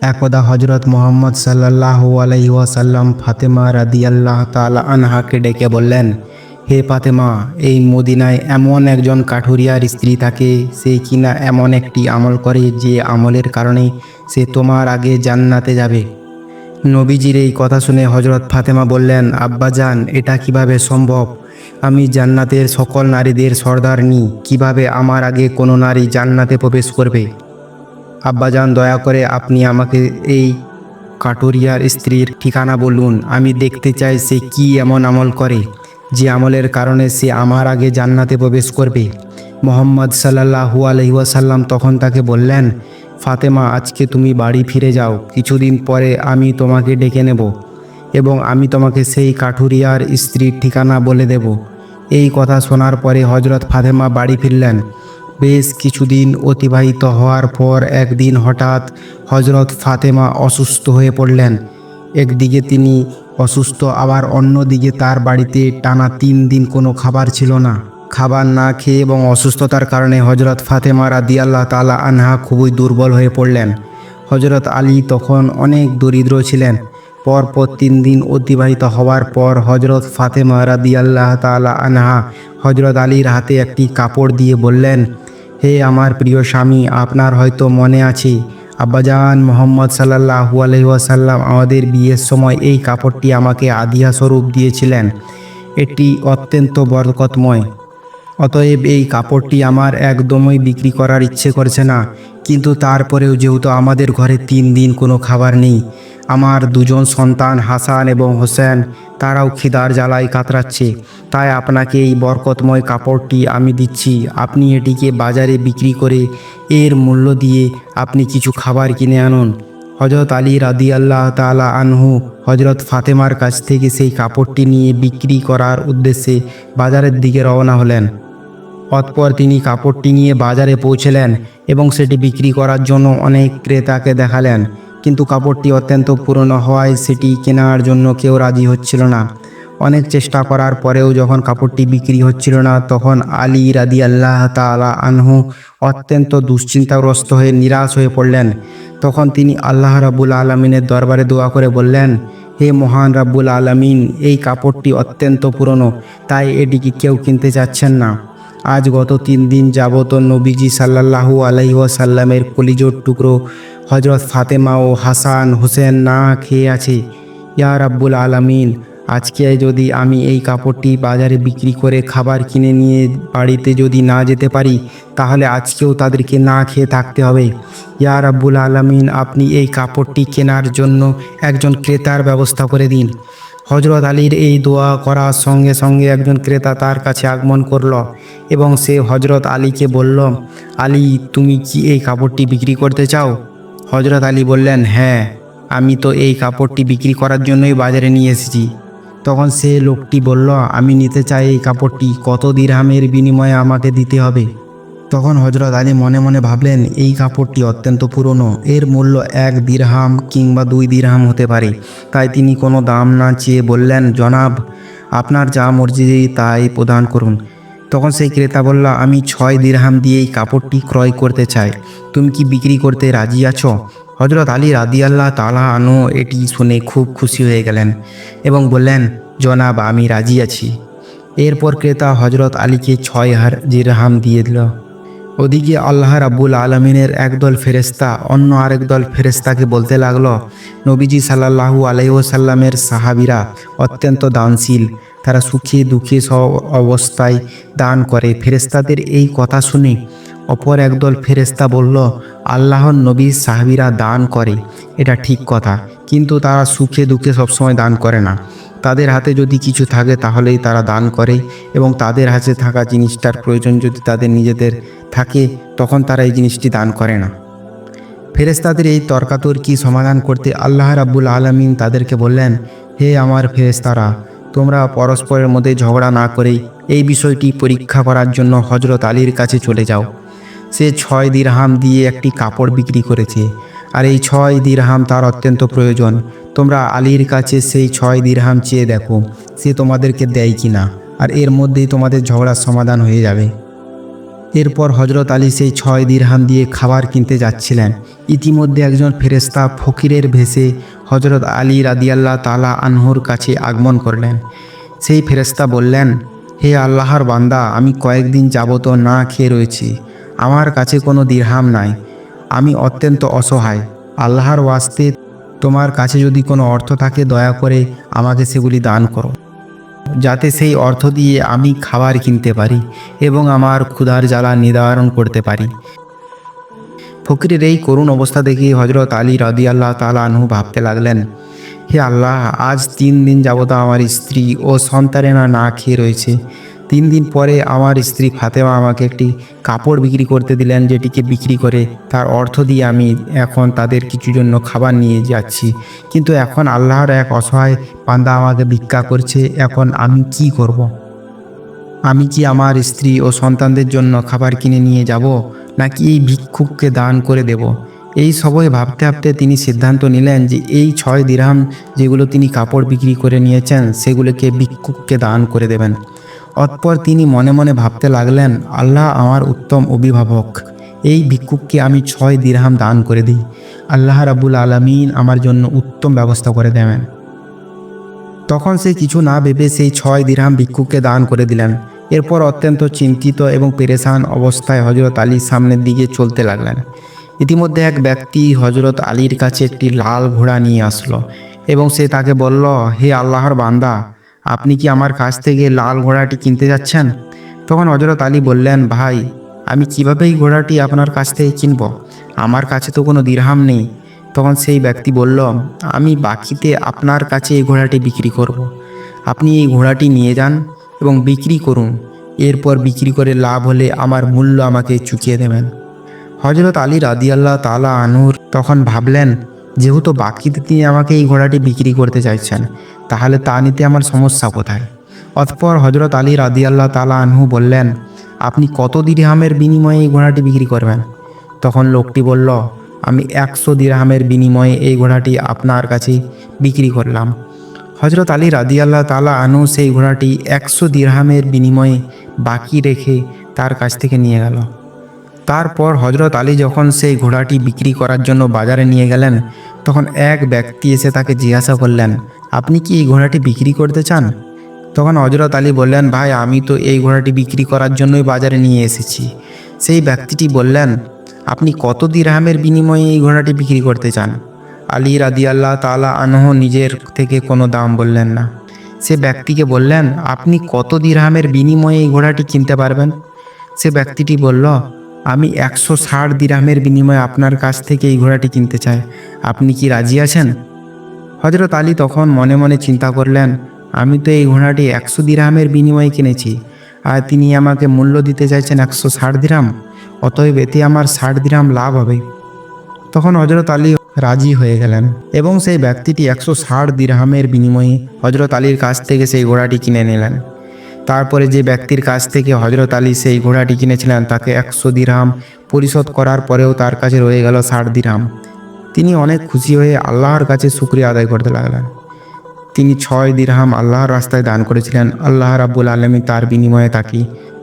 একদা হজরত মোহাম্মদ সাল্লাহ আলাই ওয়াসাল্লাম ফাতেমা রাদিয়াল্লাহ তালা আনহাকে ডেকে বললেন, হে ফাতেমা, এই মদিনায় এমন একজন কাঠুরিয়ার স্ত্রী থাকে, সে কিনা এমন একটি আমল করে যে আমলের কারণে সে তোমার আগে জান্নাতে যাবে? নবীজির এই কথা শুনে হজরত ফাতেমা বললেন আব্বাজান এটা কীভাবে সম্ভব? আমি জান্নাতের সকল নারীদের সর্দারনি কীভাবে আমার আগে কোনো নারী জান্নাতে প্রবেশ করবে? আব্বাজান, দয়া করে আপনি আমাকে এই কাটুরিয়ার স্ত্রীর ঠিকানা বলুন। আমি দেখতে চাই সে কি এমন আমল করে, যে আমলের কারণে সে আমার আগে জান্নাতে প্রবেশ করবে। মোহাম্মদ সাল্লাহু আলহিউসাল্লাম তখন তাকে বললেন, ফাতেমা, আজকে তুমি বাড়ি ফিরে যাও। কিছুদিন পরে আমি তোমাকে ডেকে নেব এবং আমি তোমাকে সেই কাঠুরিয়ার স্ত্রীর ঠিকানা বলে দেব। এই কথা শোনার পরে হজরত ফাতেমা বাড়ি ফিরলেন। বেশ কিছুদিন অতিবাহিত হওয়ার পর একদিন হঠাৎ হজরত ফাতেমা অসুস্থ হয়ে পড়লেন। একদিকে তিনি অসুস্থ, আবার অন্যদিকে তার বাড়িতে টানা তিন দিন কোনো খাবার ছিল না। খাবার না খেয়ে এবং অসুস্থতার কারণে হজরত ফাতেমা রাদি আল্লাহ তালা আনহা খুবই দুর্বল হয়ে পড়লেন। হজরত আলী তখন অনেক দরিদ্র ছিলেন। পরপর তিন দিন অতিবাহিত হওয়ার পর হজরত ফাতেমা রাদি আল্লাহ তালা আনহা হজরত আলীর হাতে একটি কাপড় দিয়ে বললেন হে আমার প্রিয় স্বামী, আপনার হয়তো মনে আছে, আব্বাজান মোহাম্মদ সাল্লাহু আলহিহাসাল্লাম আমাদের বিয়ের সময় এই কাপড়টি আমাকে আদিয়া স্বরূপ দিয়েছিলেন। এটি অত্যন্ত বরকতময়। অতএব এই কাপড়টি আমার একদমই বিক্রি করার ইচ্ছে করছে না, কিন্তু তারপরেও যেহেতু আমাদের ঘরে তিন দিন কোনো খাবার নেই আমার দুজন সন্তান হাসান এবং হোসেন, তারাও খিদার জ্বালায় কাতরাচ্ছে। তাই আপনাকে এই বরকতময় কাপড়টি আমি দিচ্ছি। আপনি এটিকে বাজারে বিক্রি করে এর মূল্য দিয়ে আপনি কিছু খাবার কিনে আনুন। হজরত আলী রাদি আল্লাহ তালা আনহু হজরত ফাতেমার কাছ থেকে সেই কাপড়টি নিয়ে বিক্রি করার উদ্দেশ্যে বাজারের দিকে রওনা হলেন। অতপর তিনি কাপড়টি নিয়ে বাজারে পৌঁছলেন এবং সেটি বিক্রি করার জন্য অনেক ক্রেতাকে দেখালেন। কিন্তু কাপড়টি অত্যন্ত পুরনো হওয়ায় সেটি কেনার জন্য কেউ রাজি হচ্ছিল না। অনেক চেষ্টা করার পরেও যখন কাপড়টি বিক্রি হচ্ছিল না, তখন আলী রাদি আল্লাহ তালা আনহু অত্যন্ত দুশ্চিন্তাগ্রস্ত হয়ে নিরাশ হয়ে পড়লেন। তখন তিনি আল্লাহ রাবুল আলমিনের দরবারে দোয়া করে বললেন, হে মহান রাব্বুল আলমিন, এই কাপড়টি অত্যন্ত পুরনো, তাই এটিকে কেউ কিনতে চাচ্ছেন না। আজ গত তিন দিন যাবত নবীজি সাল্লাহু আলাইসাল্লামের কলিজোর টুকরো হজরত ফাতেমা ও হাসান হোসেন না খেয়ে আছে। ইয়া রাব্বুল আলামিন, আজকে যদি আমি এই কাপড়টি বাজারে বিক্রি করে খাবার কিনে নিয়ে বাড়িতে যদি না যেতে পারি, তাহলে আজকেও তাদেরকে না খেয়ে থাকতে হবে। ইয়া রাব্বুল আলামিন, আপনি এই কাপড়টি কেনার জন্য একজন ক্রেতার ব্যবস্থা করে দিন। হজরত আলীর এই দোয়া করার সঙ্গে সঙ্গে একজন ক্রেতা তার কাছে আগমন করল এবং সে হজরত আলীকে বলল, আলী, তুমি কি এই কাপড়টি বিক্রি করতে চাও? হজরত আলী বললেন হ্যাঁ আমি তো এই কাপড়টি বিক্রি করার জন্যই বাজারে নিয়ে এসেছি। তখন সে লোকটি বলল, আমি নিতে চাই এই কাপড়টি, কত দিরহামের বিনিময়ে আমাকে দিতে হবে? তখন হজরত আলী মনে মনে ভাবলেন, এই কাপড়টি অত্যন্ত পুরনো, এর মূল্য এক দিরহাম কিংবা দুই দিরহাম হতে পারে। তাই তিনি কোনো দাম না চেয়ে বললেন, জনাব, আপনার যা মর্জি, তাই প্রদান করুন। তখন সেই ক্রেতা বলল, আমি ছয় দিরহাম দিয়ে এই কাপড়টি ক্রয় করতে চাই। তুমি কি বিক্রি করতে রাজি আছো? হজরত আলী রাদিয়াল্লাহ তালা আনো এটি শুনে খুব খুশি হয়ে গেলেন এবং বললেন, জনাব, আমি রাজি আছি। এরপর ক্রেতা হজরত আলীকে ছয় হার জিরহাম দিয়ে দিল। ওদিকে আল্লাহ রাব্বুল আলমিনের একদল ফেরেস্তা অন্য আরেক দল ফেরেস্তাকে বলতে লাগল, নবীজি সাল্লাহু আলাইসাল্লামের সাহাবিরা অত্যন্ত দানশীল। তারা সুখে দুঃখে সব অবস্থায় দান করে। ফেরেস্তাদের এই কথা শুনে অপর একদল ফেরেস্তা বলল, আল্লাহর নবী সাহাবিরা দান করে, এটা ঠিক কথা। কিন্তু তারা সুখে দুঃখে সবসময় দান করে না। তাদের হাতে যদি কিছু থাকে, তাহলেই তারা দান করে এবং তাদের হাতে থাকা জিনিসটার প্রয়োজন যদি তাদের নিজেদের থাকে, তখন তারা এই জিনিসটি দান করে না। ফেরেস্তাদের এই তর্কাতর্কি সমাধান করতে আল্লাহ রাব্বুল আলমিন তাদেরকে বললেন, হে আমার ফেরেস্তারা তোমরা পরস্পরের মধ্যে ঝগড়া না করেই এই বিষয়টি পরীক্ষা করার জন্য হজরত আলীর কাছে চলে যাও। সে ছয় দিরহাম দিয়ে একটি কাপড় বিক্রি করেছে। আর এই ছয় দিরহাম তার অত্যন্ত প্রয়োজন। তোমরা আলীর কাছে সেই ছয় দিরহাম চেয়ে দেখো, সে তোমাদেরকে দেয় কি না আর এর মধ্যেই তোমাদের ঝগড়ার সমাধান হয়ে যাবে। এরপর হজরত আলী সেই ছয় দিরহাম দিয়ে খাবার কিনতে যাচ্ছিলেন। ইতিমধ্যে একজন ফেরেস্তা ফকিরের ভেসে হজরত আলী রাদিয়াল্লাহ তালা আনহুর কাছে আগমন করলেন। সেই ফেরেস্তা বললেন, হে আল্লাহর বান্দা, আমি কয়েকদিন যাবত না খেয়ে রয়েছি। আমার কাছে কোনো দিরহাম নাই। আমি অত্যন্ত অসহায়। আল্লাহর ওয়াস্তে তোমার কাছে যদি কোনো অর্থ থাকে, দয়া করে আমাকে সেগুলি দান করো। যাতে সেই অর্থ দিয়ে আমি খাবার কিনতে পারি এবং আমার ক্ষুধার জ্বালা নিদারণ করতে পারি। ফকিরের এই করুণ অবস্থা দেখে হজরত আলী রদি আল্লাহ তালা আনহু ভাবতে লাগলেন, হে আল্লাহ, আজ তিন দিন যাবত আমার স্ত্রী ও সন্তানেরা না খেয়ে রয়েছে। তিন দিন পরে আমার স্ত্রী ফাতেমা আমাকে একটি কাপড় বিক্রি করতে দিলেন, যেটিকে বিক্রি করে তার অর্থ দিয়ে আমি এখন তাদের কিছু জন্য খাবার নিয়ে যাচ্ছি। কিন্তু এখন আল্লাহর এক অসহায় পান্দা আমাকে ভিক্ষা করছে, এখন আমি কি করব। আমি কি আমার স্ত্রী ও সন্তানদের জন্য খাবার কিনে নিয়ে যাব, নাকি এই ভিক্ষুককে দান করে দেব? এই সবই ভাবতে ভাবতে তিনি সিদ্ধান্ত নিলেন যে এই ছয় দিরহাম যেগুলো তিনি কাপড় বিক্রি করে নিয়েছেন, সেগুলোকে ভিক্ষুককে দান করে দেবেন। অতপর তিনি মনে মনে ভাবতে লাগলেন, আল্লাহ আমার উত্তম অভিভাবক। এই ভিক্ষুককে আমি ছয় দিরহাম দান করে দিই। আল্লাহ রাবুল আলমিন আমার জন্য উত্তম ব্যবস্থা করে দেবেন। তখন সে কিছু না ভেবে সেই ছয় দিরহাম ভিক্ষুককে দান করে দিলেন। এরপর অত্যন্ত চিন্তিত এবং পেরেশান অবস্থায় হজরত আলীর সামনের দিকে চলতে লাগলেন। ইতিমধ্যে এক ব্যক্তি হজরত আলীর কাছে একটি লাল ঘোড়া নিয়ে আসলো এবং সে তাকে বলল, হে আল্লাহর বান্দা আপনি কি আমার কাছ থেকে লাল ঘোড়াটি কিনতে যাচ্ছেন? তখন হজরত আলী বললেন, ভাই, আমি কীভাবে এই ঘোড়াটি আপনার কাছ থেকে কিনব? আমার কাছে তো কোনো দিরহাম নেই। তখন সেই ব্যক্তি বলল, আমি বাকিতে আপনার কাছে এই ঘোড়াটি বিক্রি করব। আপনি এই ঘোড়াটি নিয়ে যান এবং বিক্রি করুন। এরপর বিক্রি করে লাভ হলে আমার মূল্য আমাকে চুকিয়ে দেবেন। হজরত আলী রাদিয়াল্লাহ তালা আনুর তখন ভাবলেন যেহেতু বাকিতে তিনি আমাকে এই ঘোড়াটি বিক্রি করতে চাইছেন, তাহলে তা নিতে আমার সমস্যা কোথায়? অতপর হজরত আলী রাদিয়াল্লাহ তালা আনহু বললেন, আপনি কত দিরহামের বিনিময়ে এই ঘোড়াটি বিক্রি করবেন? তখন লোকটি বলল, আমি একশো দিরহামের বিনিময়ে এই ঘোড়াটি আপনার কাছে বিক্রি করলাম। হজরত আলী রাদিয়াল্লাহ তালা আনু সেই ঘোড়াটি একশো দিরহামের বিনিময়ে বাকি রেখে তার কাছ থেকে নিয়ে গেল। তারপর হজরত আলী যখন সেই ঘোড়াটি বিক্রি করার জন্য বাজারে নিয়ে গেলেন, তখন এক ব্যক্তি এসে তাকে জিজ্ঞাসা করলেন, আপনি কি এই ঘোড়াটি বিক্রি করতে চান? তখন হজরত আলী বললেন, ভাই, আমি তো এই ঘোড়াটি বিক্রি করার জন্যই বাজারে নিয়ে এসেছি। সেই ব্যক্তিটি বললেন, আপনি কত দিরহামের বিনিময়ে এই ঘোড়াটি বিক্রি করতে চান? আলী রাদিয়াল্লাহ তালা আনহ নিজের থেকে কোনো দাম বললেন না। সে ব্যক্তিকে বললেন, আপনি কত দিরহামের বিনিময়ে এই ঘোড়াটি কিনতে পারবেন? সে ব্যক্তিটি বলল আমি একশো ষাট দিরহামের বিনিময়ে আপনার কাছ থেকে এই ঘোড়াটি কিনতে চাই। আপনি কি রাজি আছেন? হজরত আলী তখন মনে মনে চিন্তা করলেন, আমি তো এই ঘোড়াটি একশো দিরামের বিনিময়ে কিনেছি, আর তিনি আমাকে মূল্য দিতে চাইছেন একশো ষাট দিরাম, অতএব এতে আমার ষাট দিরহাম লাভ হবে। তখন হজরত আলী রাজি হয়ে গেলেন এবং সেই ব্যক্তিটি একশো ষাট দিরহামের বিনিময়ে হজরত আলীর কাছ থেকে সেই ঘোড়াটি কিনে নিলেন। তারপরে যে ব্যক্তির কাছ থেকে হজরত আলী সেই ঘোড়াটি কিনেছিলেন, তাকে একশো দিরহাম পরিশোধ করার পরেও তার কাছে রয়ে গেল ষাট দিরহাম। তিনি অনেক খুশি হয়ে আল্লাহর কাছে শুক্রিয়া আদায় করতে লাগলেন। তিনি ছয় দিরহাম আল্লাহর রাস্তায় দান করেছিলেন। আল্লাহ রাব্বুল আলমী তার বিনিময়ে তাকে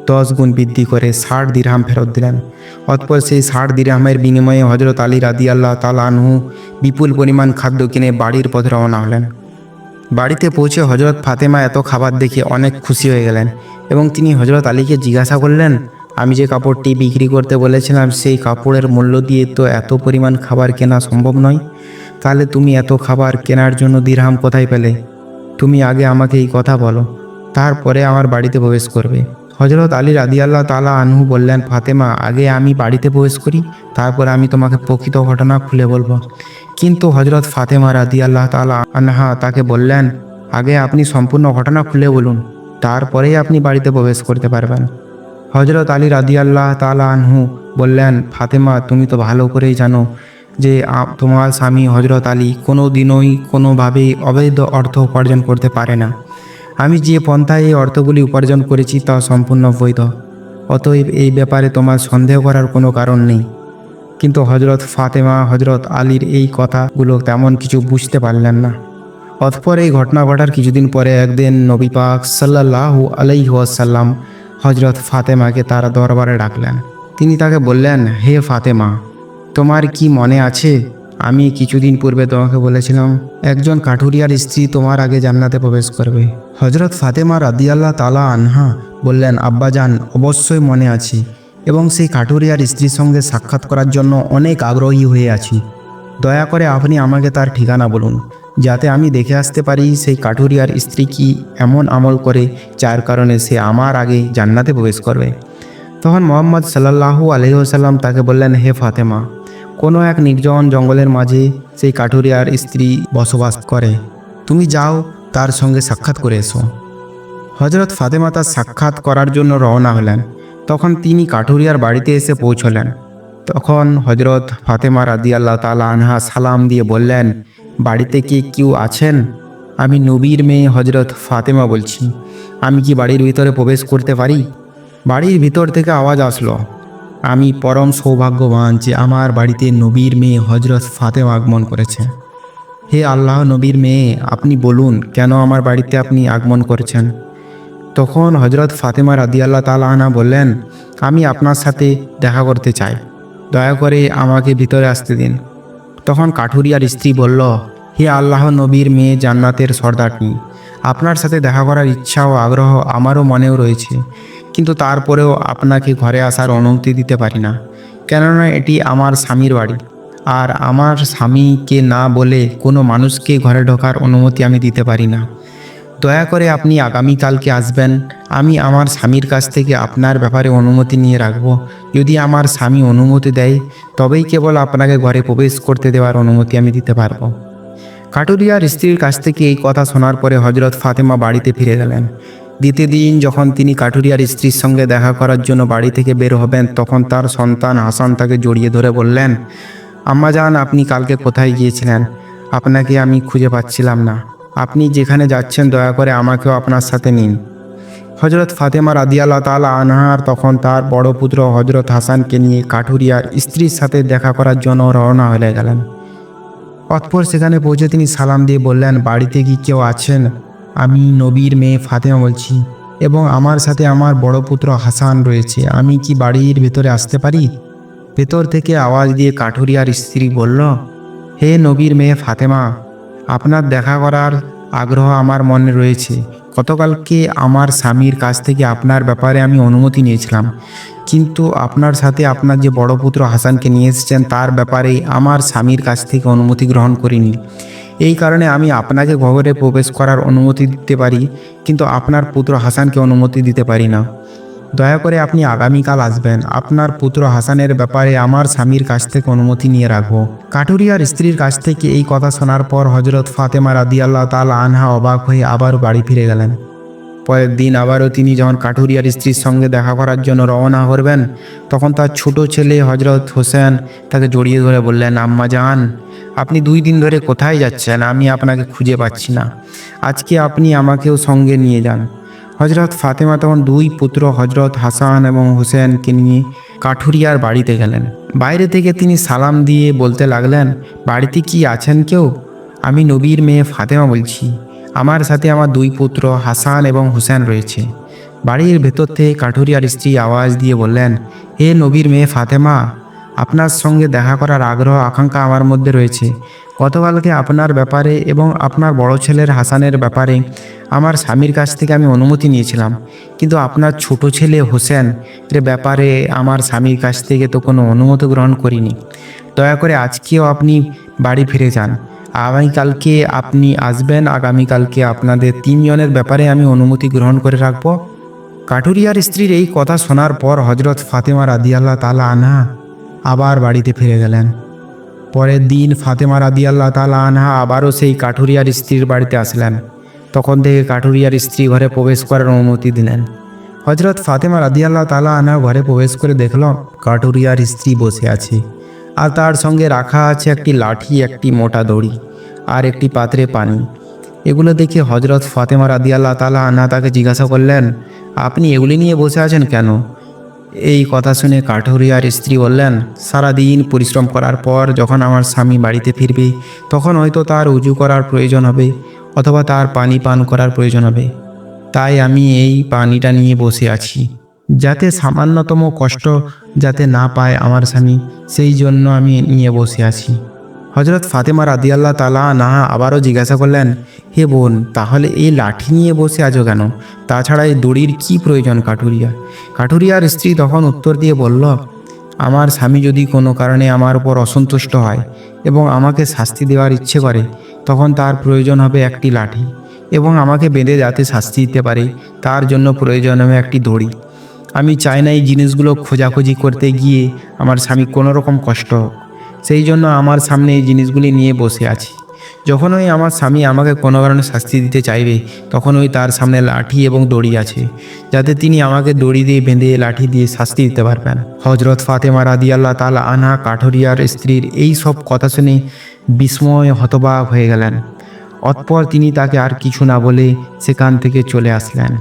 দশ গুণ বৃদ্ধি করে ষাট দিরহাম ফেরত দিলেন। অতপর সেই ষাট দিরহামের বিনিময়ে হজরত আলী রাদি আল্লাহ তালা আনহু বিপুল পরিমাণ খাদ্য কিনে বাড়ির পথে রওনা হলেন। বাড়িতে পৌঁছে হজরত ফাতেমা এত খাবার দেখে অনেক খুশি হয়ে গেলেন এবং তিনি হজরত আলীকে জিজ্ঞাসা করলেন, আমি যে কাপড়টি বিক্রি করতে বলেছিলাম, সেই কাপড়ের মূল্য দিয়ে তো এত পরিমাণ খাবার কেনা সম্ভব নয়। তাহলে তুমি এত খাবার কেনার জন্য দিরহাম কোথায় পেলে? তুমি আগে আমাকে এই কথা বলো, তারপরে আমার বাড়িতে প্রবেশ করবে। হজরত আলী রাদি আল্লাহ তালা আনহু বললেন, ফাতেমা, আগে আমি বাড়িতে প্রবেশ করি, তারপর আমি তোমাকে প্রকৃত ঘটনা খুলে বলব। কিন্তু হজরত ফাতেমা রাদি আল্লাহ তালা আনহা তাকে বললেন, আগে আপনি সম্পূর্ণ ঘটনা খুলে বলুন, তারপরেই আপনি বাড়িতে প্রবেশ করতে পারবেন। হজরত আলী রাদি আল্লাহ তালা আনহু বললেন, ফাতেমা, তুমি তো ভালো করেই জানো যে তোমার স্বামী হজরত আলী কোনো দিনই কোনোভাবেই অবৈধ অর্থ উপার্জন করতে পারে না। আমি যে পন্থায় এই অর্থগুলি উপার্জন করেছি তা সম্পূর্ণ বৈধ। অতএব এই ব্যাপারে তোমার সন্দেহ করার কোনো কারণ নেই। কিন্তু হজরত ফাতেমা হজরত আলীর এই কথাগুলো তেমন কিছু বুঝতে পারলেন না। অতপর এই ঘটনা ঘটার কিছুদিন পরে একদিন নবী পাক সাল্লাল্লাহু আলাইহি ওয়াসাল্লাম হজরত ফাতেমাকে তার দরবারে ডাকলেন। তিনি তাকে বললেন, হে ফাতেমা, তোমার কি মনে আছে আমি কিছুদিন পূর্বে তোমাকে বলেছিলাম, একজন কাঠুরিয়ার স্ত্রী তোমার আগে জান্নাতে প্রবেশ করবে। হজরত ফাতেমা রাদিয়াল্লাহ তালা আনহা বললেন, আব্বাজান, অবশ্যই মনে আছে এবং সেই কাঠুরিয়ার স্ত্রীর সঙ্গে সাক্ষাৎ করার জন্য অনেক আগ্রহী হয়ে আছি। দয়া করে আপনি আমাকে তার ঠিকানা বলুন, যাতে আমি দেখে আসতে পারি সেই কাঠুরিয়ার স্ত্রী কি এমন আমল করে যার কারণে সে আমার আগে জান্নাতে প্রবেশ করবে। তখন মোহাম্মদ সাল্লাহু আলহিহাসাল্লাম তাকে বললেন, হে ফাতেমা কোনো এক নির্জন জঙ্গলের মাঝে সেই কাঠুরিয়ার স্ত্রী বসবাস করে। তুমি যাও, তার সঙ্গে সাক্ষাৎ করে এসো। হজরত ফাতেমা তার সাক্ষাৎ করার জন্য রওনা হলেন। তখন তিনি কাঠুরিয়ার বাড়িতে এসে পৌঁছলেন। তখন হজরত ফাতেমা রাদি আল্লাহ তালা আনহা সালাম দিয়ে বললেন, বাড়িতে কি কেউ আছেন? আমি নবীর মেয়ে হজরত ফাতেমা বলছি। আমি কি বাড়ির ভিতরে প্রবেশ করতে পারি? বাড়ির ভিতর থেকে আওয়াজ আসলো। আমি পরম সৌভাগ্যবান যে আমার বাড়িতে নবীর মেয়ে হজরত ফাতেমা আগমন করেছে। হে আল্লাহ নবীর মেয়ে, আপনি বলুন, কেন আমার বাড়িতে আপনি আগমন করেছেন? তখন হজরত ফাতেমা রাদি আল্লাহ তালা আনা বললেন, আমি আপনার সাথে দেখা করতে চাই। দয়া করে আমাকে ভিতরে আসতে দিন। তখন কাঠুরিয়ার স্ত্রী বলল, হে আল্লাহ নবীর মেয়ে জান্নাতের সর্দারটি আপনার সাথে দেখা করার ইচ্ছা ও আগ্রহ আমারও মনেও রয়েছে। কিন্তু তারপরেও আপনাকে ঘরে আসার অনুমতি দিতে পারি না। কেননা এটি আমার স্বামীর বাড়ি। আর আমার স্বামীকে না বলে কোনো মানুষকে ঘরে ঢোকার অনুমতি আমি দিতে পারি না। দয়া করে আপনি আগামীকালকে আসবেন। আমি আমার স্বামীর কাছ থেকে আপনার ব্যাপারে অনুমতি নিয়ে রাখব। যদি আমার স্বামী অনুমতি দেয়, তবেই কেবল আপনাকে ঘরে প্রবেশ করতে দেওয়ার অনুমতি আমি দিতে পারব। কাটুরিয়ার স্ত্রীর কাছ থেকে এই কথা শোনার পরে হজরত ফাতেমা বাড়িতে ফিরে গেলেন। দ্বিতীয় দিন যখন তিনি কাঠুরিয়ার স্ত্রীর সঙ্গে দেখা করার জন্য বাড়ি থেকে বের হবেন, তখন তার সন্তান হাসান তাকে জড়িয়ে ধরে বললেন, আম্মা জান, আপনি কালকে কোথায় গিয়েছিলেন? আপনাকে আমি খুঁজে পাচ্ছিলাম না। আপনি যেখানে যাচ্ছেন, দয়া করে আমাকেও আপনার সাথে নিন। হজরত ফাতেমা রাদিয়াল্লাহ তালা আনহার তখন তার বড় পুত্র হজরত হাসানকে নিয়ে কাঠুরিয়ার স্ত্রীর সাথে দেখা করার জন্য রওনা হয়ে গেলেন। অতপর সেখানে পৌঁছে তিনি সালাম দিয়ে বললেন, বাড়িতে কি কেউ আছেন? আমি নবীর মেয়ে ফাতেমা বলছি এবং আমার সাথে আমার বড় পুত্র হাসান রয়েছে। আমি কি বাড়ির ভেতরে আসতে পারি? ভেতর থেকে আওয়াজ দিয়ে কাঠুরিয়ার স্ত্রী বলল, হে নবীর মেয়ে ফাতেমা, আপনার দেখা করার আগ্রহ আমার মনে রয়েছে। গতকালকে আমার স্বামীর কাছ থেকে আপনার ব্যাপারে আমি অনুমতি নিয়েছিলাম। কিন্তু আপনার সাথে আপনার যে বড় পুত্র হাসানকে নিয়ে এসেছেন, তার ব্যাপারে আমার স্বামীর কাছ থেকে অনুমতি গ্রহণ করিনি। এই কারণে আমি আপনাকে ঘরে প্রবেশ করার অনুমতি দিতে পারি, কিন্তু আপনার পুত্র হাসানকে অনুমতি দিতে পারি না। দয়া করে আপনি আগামীকাল আসবেন। আপনার পুত্র হাসানের ব্যাপারে আমার স্বামীর কাছ থেকে অনুমতি নিয়ে রাখব। কাঠুরিয়ার স্ত্রীর কাছ থেকে এই কথা শোনার পর হজরত ফাতেমা রাদিয়াল্লাহ তাল আনহা অবাক হয়ে আবার বাড়ি ফিরে গেলেন। পরের দিন আবারও তিনি যখন কাঠুরিয়ার স্ত্রীর সঙ্গে দেখা করার জন্য রওনা করবেন তখন তার ছোট ছেলে হজরত হোসেন তাকে জড়িয়ে ধরে বললেন, আম্মা জান, আপনি দুই দিন ধরে কোথায় যাচ্ছেন? আমি আপনাকে খুঁজে পাচ্ছি না। আজকে আপনি আমাকেও সঙ্গে নিয়ে যান। হজরত ফাতেমা তখন দুই পুত্র হজরত হাসান এবং হোসেনকে নিয়ে কাঠুরিয়ার বাড়িতে গেলেন। বাইরে থেকে তিনি সালাম দিয়ে বলতে লাগলেন, বাড়িতে কি আছেন কেউ? আমি নবীর মেয়ে ফাতেমা বলছি। আমার সাথে আমার দুই পুত্র হাসান এবং হুসেন রয়েছে। বাড়ির ভেতর থেকে কাঠুরিয়ার স্ত্রী আওয়াজ দিয়ে বললেন, হে নবীর মেয়ে ফাতেমা, আপনার সঙ্গে দেখা করার আগ্রহ, আকাঙ্ক্ষা আমার মধ্যে রয়েছে। গতকালকে আপনার ব্যাপারে এবং আপনার বড় ছেলের হাসানের ব্যাপারে আমার স্বামীর কাছ থেকে আমি অনুমতি নিয়েছিলাম। কিন্তু আপনার ছোট ছেলে হোসেন এর ব্যাপারে আমার স্বামীর কাছ থেকে তো কোনো অনুমতি গ্রহণ করিনি। দয়া করে আজকেও আপনি বাড়ি ফিরে যান। আগামীকালকে আপনি আসবেন, আগামীকালকে আপনাদের তিনজনের ব্যাপারে আমি অনুমতি গ্রহণ করে রাখব। কাঠুরিয়ার স্ত্রীর এই কথা শোনার পর হজরত ফাতেমা রাদিয়াল্লাহ তালা আনহা আবার বাড়িতে ফিরে গেলেন। পরের দিন ফাতেমা রাদিয়াল্লাহ তালা আনহা আবারও সেই কাঠুরিয়ার স্ত্রীর বাড়িতে আসলেন। তখন থেকে কাঠুরিয়ার স্ত্রী ঘরে প্রবেশ করার অনুমতি দিলেন। হজরত ফাতেমা রাদিয়াল্লাহ তালা আনহা ঘরে প্রবেশ করে দেখল কাঠুরিয়ার স্ত্রী বসে আছে। আর তার সঙ্গে রাখা আছে একটি লাঠি, একটি মোটা দড়ি আর একটি পাত্রে পানি। এগুলো দেখে হজরত ফাতেমা রাদিয়াল্লাহ তালা আনহা তাকে জিজ্ঞাসা করলেন, আপনি এগুলি নিয়ে বসে আছেন কেন? এই কথা শুনে কাঠুরিয়ার স্ত্রী বললেন, সারাদিন পরিশ্রম করার পর যখন আমার স্বামী বাড়িতে ফিরবে, তখন হয়তো তার উজু করার প্রয়োজন হবে অথবা তার পানি পান করার প্রয়োজন হবে। তাই আমি এই পানিটা নিয়ে বসে আছি। যাতে সামান্যতম কষ্ট যাতে না পায় আমার স্বামী, সেই জন্য আমি নিয়ে বসে আছি। হজরত ফাতেমা রাদিয়াল্লাহ তালা নাহা আবারও জিজ্ঞাসা করলেন, হে বোন, তাহলে এই লাঠি নিয়ে বসে আছো কেন? তাছাড়া এই দড়ির কি প্রয়োজন কাঠুরিয়া? কাঠুরিয়ার স্ত্রী তখন উত্তর দিয়ে বলল, আমার স্বামী যদি কোনো কারণে আমার উপর অসন্তুষ্ট হয় এবং আমাকে শাস্তি দেওয়ার ইচ্ছে করে, তখন তার প্রয়োজন হবে একটি লাঠি এবং আমাকে বেঁধে যাতে শাস্তি দিতে পারে, তার জন্য প্রয়োজন হবে একটি দড়ি। আমি চাই না এই জিনিসগুলো খোঁজাখুঁজি করতে গিয়ে আমার স্বামী কোনো রকম কষ্ট হোক। সেই জন্য আমার সামনে এই জিনিসগুলি নিয়ে বসে আছি। যখন ওই আমার স্বামী আমাকে কোনো কারণে শাস্তি দিতে চাইবে তখন ওই তার সামনে লাঠি এবং দড়ি আছে, যাতে তিনি আমাকে দড়ি দিয়ে বেঁধে লাঠি দিয়ে শাস্তি দিতে পারবেন। হজরত ফাতেমা রাদি আল্লাহ তালা আনহা, কাঠরিয়ার স্ত্রীর এই সব কথা শুনে বিস্ময় হতবাক হয়ে গেলেন। অতপর তিনি তাকে আর কিছু না বলে সেখান থেকে চলে আসলেন।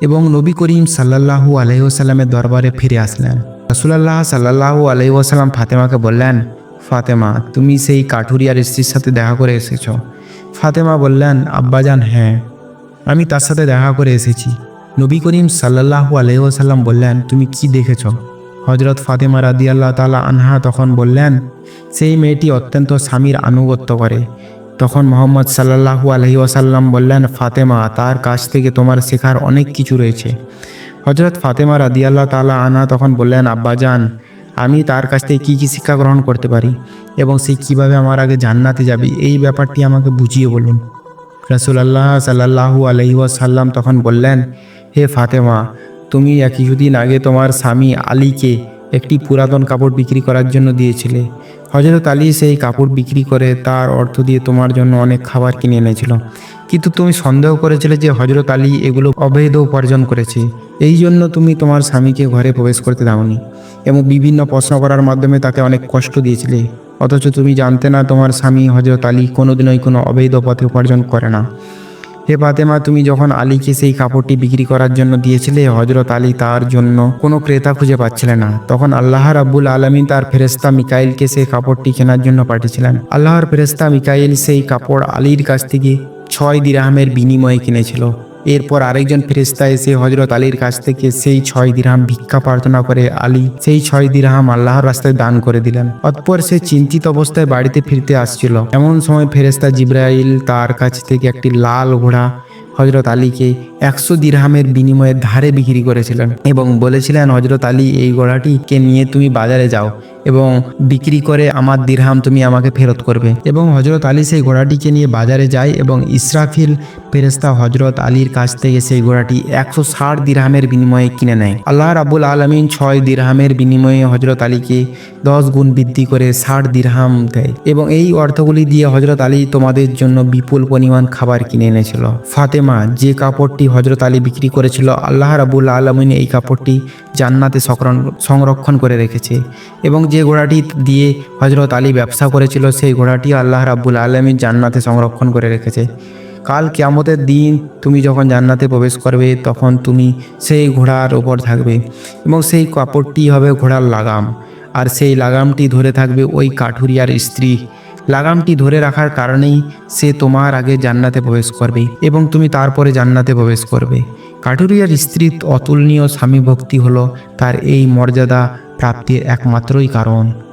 এবং নবী করিম সাল্লাল্লাহু আলহিউসাল্লামের দরবারে ফিরে আসলেন। রসুলাল্লাহ সাল্লাল্লাহু আলহিউসাল্লাম ফাতেমাকে বললেন, ফাতেমা, তুমি সেই কাঠুরিয়ার স্ত্রীর সাথে দেখা করে এসেছ। ফাতেমা বললেন, আব্বাজান হ্যাঁ আমি তার সাথে দেখা করে এসেছি। নবী করিম সাল্লাল্লাহু আলহিউসাল্লাম বললেন, তুমি কি দেখেছ? হজরত ফাতেমা রাদিয়াল্লাহ তালা আনহা তখন বললেন, সেই মেয়েটি অত্যন্ত স্বামীর আনুগত্য করে। তখন মোহাম্মদ সাল্লাল্লাহু আলহি ওয়াসাল্লাম বললেন, ফাতেমা, তার কাছ থেকে তোমার শেখার অনেক কিছু রয়েছে। হজরত ফাতেমা রাদিয়াল্লাহ তালা আনা তখন বললেন আব্বাজান আমি তার কাছ থেকে কী কী শিক্ষা গ্রহণ করতে পারি এবং সে কীভাবে আমার আগে জান্নাতে যাবে, এই ব্যাপারটি আমাকে বুঝিয়ে বলুন। রসুলাল্লাহ সাল্লাহু আলহি ওয়াসাল্লাম তখন বললেন, হে ফাতেমা, তুমি কিছুদিন আগে তোমার স্বামী আলীকে একটি পুরাতন কাপড় বিক্রি করার জন্য দিয়েছিলে। হজরত আলী সেই কাপড় বিক্রি করে তার অর্থ দিয়ে তোমার জন্য অনেক খাবার কিনে এনেছিল। কিন্তু তুমি সন্দেহ করেছিলে যে হজরত আলী এগুলো অবৈধ উপার্জন করেছে। এই জন্য তুমি তোমার স্বামীকে ঘরে প্রবেশ করতে দাওনি এবং বিভিন্ন প্রশ্ন করার মাধ্যমে তাকে অনেক কষ্ট দিয়েছিলে। অথচ তুমি জানতে না তোমার স্বামী হজরত আলী কোনোদিনই কোনো অবৈধ পথে উপার্জন করে না। হে ফাতেমা, তুমি যখন আলীকে সেই কাপড়টি বিক্রি করার জন্য দিয়েছিলে হজরত আলী তার জন্য কোনো ক্রেতা খুঁজে পাচ্ছিলেন না। তখন আল্লাহ রাব্বুল আলমী তার ফেরেস্তা মিকাইলকে সেই কাপড়টি কেনার জন্য পাঠিয়েছিলেন। আল্লাহর ফেরেস্তা মিকাইল সেই কাপড় আলীর কাছ থেকে ছয় দিরাহামের বিনিময়ে কিনেছিল। এরপর আরেকজন ফেরেস্তা এসে হজরত আলীর কাছ থেকে সেই ছয় দিরহাম ভিক্ষা প্রার্থনা করে আলী সেই ছয় দিরহাম আল্লাহর রাস্তায় দান করে দিলেন। অতপর সে চিন্তিত অবস্থায় বাড়িতে ফিরতে আসছিল। এমন সময় ফেরেস্তা জিব্রাইল তার কাছ থেকে একটি লাল ঘোড়া হজরত আলীকে একশো দিরহামের বিনিময়ে ধারে বিক্রি করেছিলেন এবং বলেছিলেন হজরত আলী, এই ঘোড়াটিকে নিয়ে তুমি বাজারে যাও। এবং বিক্রি করে আমার দিরহাম তুমি আমাকে ফেরত করবে। এবং হজরত আলী সেই ঘোড়াটিকে নিয়ে বাজারে যায় এবং ইসরাফিল ফেরেস্তা হজরত আলীর কাছ থেকে সেই ঘোড়াটি একশো ষাট দিরহামের বিনিময়ে কিনে নেয়। আল্লাহ রাবুল আলমিন ছয় দিরহামের বিনিময়ে হজরত আলীকে দশ গুণ বৃদ্ধি করে ষাট দিরহাম দেয় এবং এই অর্থগুলি দিয়ে হজরত আলী তোমাদের জন্য বিপুল পরিমাণ খাবার কিনে এনেছিল। ফাতেমা, যে কাপড়টি হজরত আলী বিক্রি করেছিল, আল্লাহ রাবুল আলমিন এই কাপড়টি জান্নাতে সংরক্ষণ- করে রেখেছে এবং যে ঘোড়াটি দিয়ে হজরত আলী ব্যবসা করেছিল, সেই ঘোড়াটি আল্লাহ রাব্বুল আলমী জান্নাতে সংরক্ষণ করে রেখেছে। কাল কিয়ামতের দিন তুমি যখন জান্নাতে প্রবেশ করবে, তখন তুমি সেই ঘোড়ার ওপর থাকবে এবং সেই কাপড়টি হবে ঘোড়ার লাগাম। আর সেই লাগামটি ধরে থাকবে ওই কাঠুরিয়ার স্ত্রী। লাগামটি ধরে রাখার কারণেই সে তোমার আগে জান্নাতে প্রবেশ করবে এবং তুমি তারপরে জান্নাতে প্রবেশ করবে। কাঠুরিয়ার স্ত্রীর অতুলনীয় স্বামী ভক্তি হলো তার এই মর্যাদা প্রাপ্তির একমাত্রই কারণ।